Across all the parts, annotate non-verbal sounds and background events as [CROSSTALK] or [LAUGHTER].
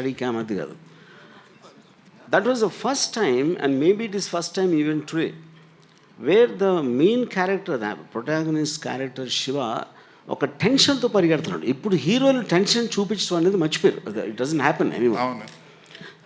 అది కాదు. That was the first time and maybe it is first time even today where the main character the protagonist character Siva ఒక టెన్షన్తో పరిగెడుతున్నాడు. ఇప్పుడు హీరోలు tension చూపించడం అనేది మర్చిపోయారు. ఇట్ డజన్ హ్యాపెన్ ఎనీ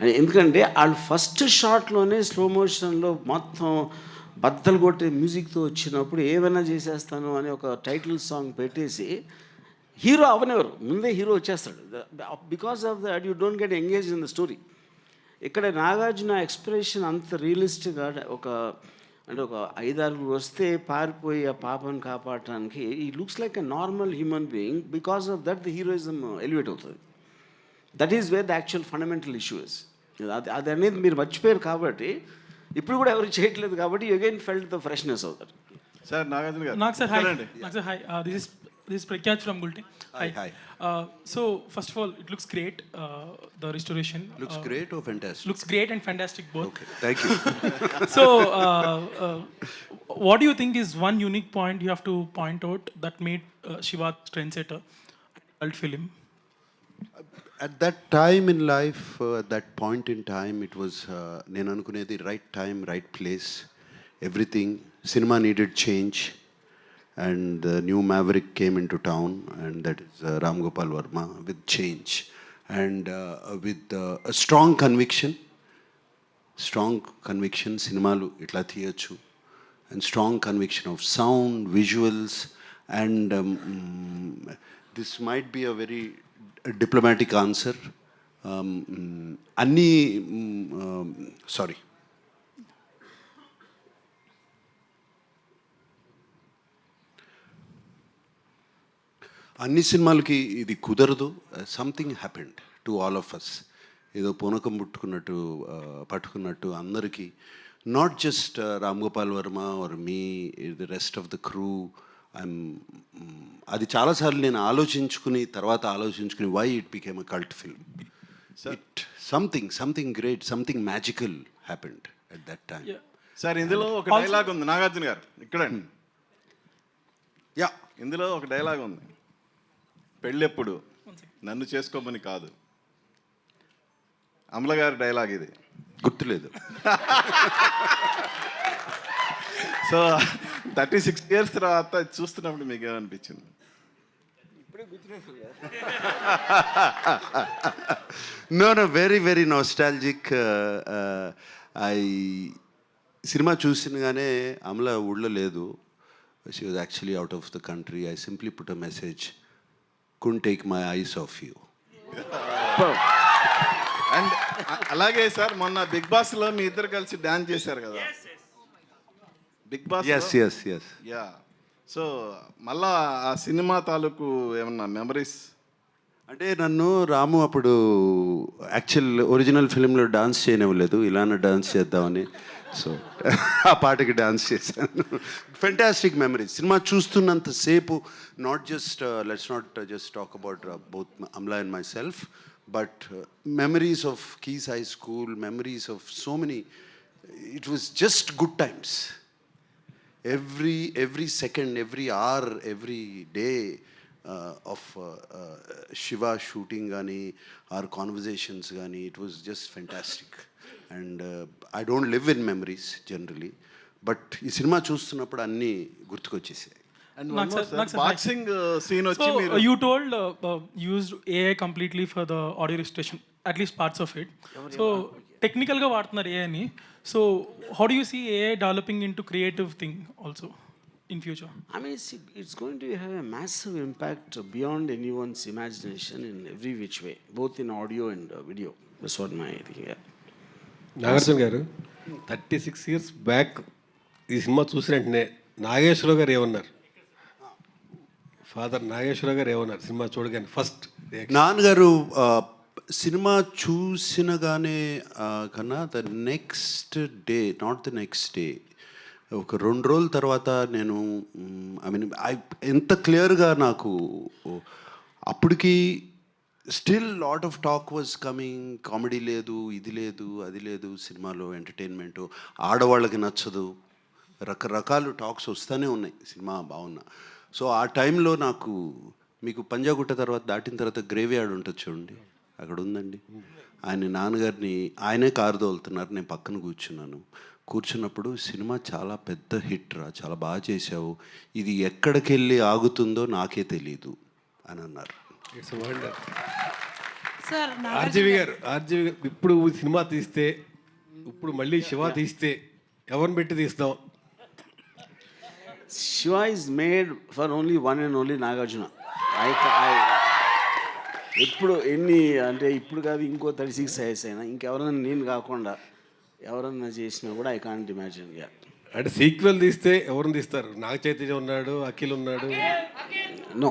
అని ఎందుకంటే వాళ్ళు ఫస్ట్ షాట్లోనే స్లో మోషన్లో మొత్తం బద్దలు కొట్టే మ్యూజిక్తో వచ్చినప్పుడు ఏమైనా చేసేస్తాను అని ఒక టైటిల్ సాంగ్ పెట్టేసి హీరో అవనెవరు? ముందే హీరో వచ్చేస్తాడు. Because of that you don't get engage in the story ఇక్కడ నాగార్జున ఎక్స్ప్రెషన్ అంత రియలిస్టిక్గా ఒక అంటే ఒక ఐదారు వస్తే పారిపోయి ఆ పాపను కాపాడటానికి ఈ looks like a normal human being because of that the heroism elevate అవుతుంది. That is where the actual fundamental issue is అది అది అనేది మీరు మర్చిపోయారు కాబట్టి ఇప్పుడు కూడా ఎవరు చేయట్లేదు కాబట్టి అగైన్ ఫెల్ట్ ద ఫ్రెష్నెస్ అవుతారు sir Nagarjuna garu Nag sir, hi. ఎక్కడండి? Nag sir, hi. Uh, this is this is Prakyat from Gulti. Hi, hi. Uh, so first of all, it looks great. Uh, the restoration Looks uh, great or fantastic? looks great and fantastic both. Okay, thank you. [LAUGHS] so, uh, uh, what do you think is one unique point you have to point out that made uh, Shiva trendsetter cult film? At that time in life, uh, at that point in time, it was uh, నేను అనుకునేది right time right place everything cinema needed change And the new maverick came into town and that is Ram Gopal Varma with change and with strong conviction strong conviction సినిమాలు ఇట్లా తీయచ్చు and strong conviction of sound visuals and this might be a very diplomatic answer Um, అన్నీ sorry అన్ని సినిమాలకి ఇది కుదరదు. Something happened to all of us ఏదో పూనకం పుట్టుకున్నట్టు uh, పట్టుకున్నట్టు అందరికీ. Not just Ram Gopal Varma or me the rest of the crew I'm అది చాలాసార్లు నేను ఆలోచించుకుని తర్వాత ఆలోచించుకుని why it became a cult film it something something great something magical happened at that time Yeah. Sir ఇందులో ఒక dialogue ఉంది. నాగార్జున గారు ఇక్కడండి. యా ఇందులో ఒక డైలాగ్ ఉంది. పెళ్ళెప్పుడు? నన్ను చేసుకోమని కాదు. అమల గారి డైలాగ్ ఇది. గుర్తులేదు. [LAUGHS] సో థర్టీ సిక్స్ ఇయర్స్ తర్వాత చూస్తున్నప్పుడు మీకు ఏమనిపించింది no no very very nostalgic I cinema చూసినగానే Amala ఊళ్ళో లేదు. She was actually out of the country I simply put a message can't take my eyes off you and అలాగే sir మొన్న Bigg బాస్లో మీ ఇద్దరు కలిసి డాన్స్ చేశారు కదా? Bigg Boss yes yes yes yeah so మళ్ళా ఆ సినిమా తాలూకు ఏమన్నా మెమరీస్ అంటే నన్ను రాము అప్పుడు యాక్చువల్ ఒరిజినల్ ఫిలింలో డాన్స్ చేయనివ్వలేదు. ఇలానే డాన్స్ చేద్దామని. సో [LAUGHS] ఆ పాటకి డాన్స్ చేశాను. Fantastic memories cinema చూస్తున్నంతసేపు not just let's not just talk about both Amala and myself but memories of Keyes high school memories of so many it was just good times every every second every or every day of Siva shooting కానీ are conversations కానీ it was just fantastic uh, i don't live in memories generally but ఈ cinema చూస్తున్నప్పుడు అన్నీ గుర్తుకొచ్చేసాయి and Nag sir, Nag sir, hi. Boxing scene వచ్చి So మీరు uh, you told uh, uh, you used AI completely for the audio restoration, at least parts of it. So technical గా వాడుతున్నారు AI ని. So how do you see AI developing into creative thing also in future? I mean, it's, it's going to have a massive impact beyond anyone's imagination in every which way, both in audio and uh, video. That's what my thinking. Yeah. Nagarjuna గారు. Thirty six years back ఈ cinema చూసిన వెంటనే నాగేశ్వరరావు గారు ఏమన్నారు? Father Nageswararao గారు ఏమన్నారు cinema చూడగానే? First నాన్నగారు సినిమా చూసినగానే కన్నా the next day not the next day ఒక రెండు రోజుల తర్వాత నేను ఐ మీన్ ఐ ఎంత క్లియర్గా నాకు అప్పటికి still lot of talk was coming comedy లేదు ఇది లేదు అది లేదు సినిమాలో ఎంటర్టైన్మెంట్ ఆడవాళ్ళకి నచ్చదు. రకరకాల టాక్స్ వస్తూనే ఉన్నాయి సినిమా బాగున్నా. సో ఆ టైంలో నాకు మీకు పంజాగుట్ట తర్వాత దాటిన తర్వాత గ్రేవ్ యార్డ్ ఉంటుంది చూడండి అక్కడ ఉందండి. ఆయన నాన్నగారిని ఆయనే కారు తోలుతున్నారు నేను పక్కన కూర్చున్నాను. కూర్చున్నప్పుడు సినిమా చాలా పెద్ద హిట్ రా చాలా బాగా చేశావు. ఇది ఎక్కడికి వెళ్ళి ఆగుతుందో నాకే తెలీదు అని అన్నారు. ఇట్స్ వండర్ సార్ ఆర్జీవి గారు ఆర్జీవి గారు ఇప్పుడు సినిమా తీస్తే ఇప్పుడు మళ్ళీ శివ తీస్తే ఎవరిని పెట్టి తీస్తాం Shiva is made for only one and only Nagarjuna. ఎప్పుడు ఎన్ని అంటే ఇప్పుడు కాదు ఇంకో థర్టీ సిక్స్ ఇయర్స్ అయినా ఇంకెవరైనా నేను కాకుండా ఎవరన్నా చేసినా కూడా ఐ కాంట్ ఇమాజిన్ యా అంటే సీక్వెల్ తీస్తే ఎవరిని తీస్తారు? నాగ చైతన్య ఉన్నాడు అఖిల్ ఉన్నాడు. నో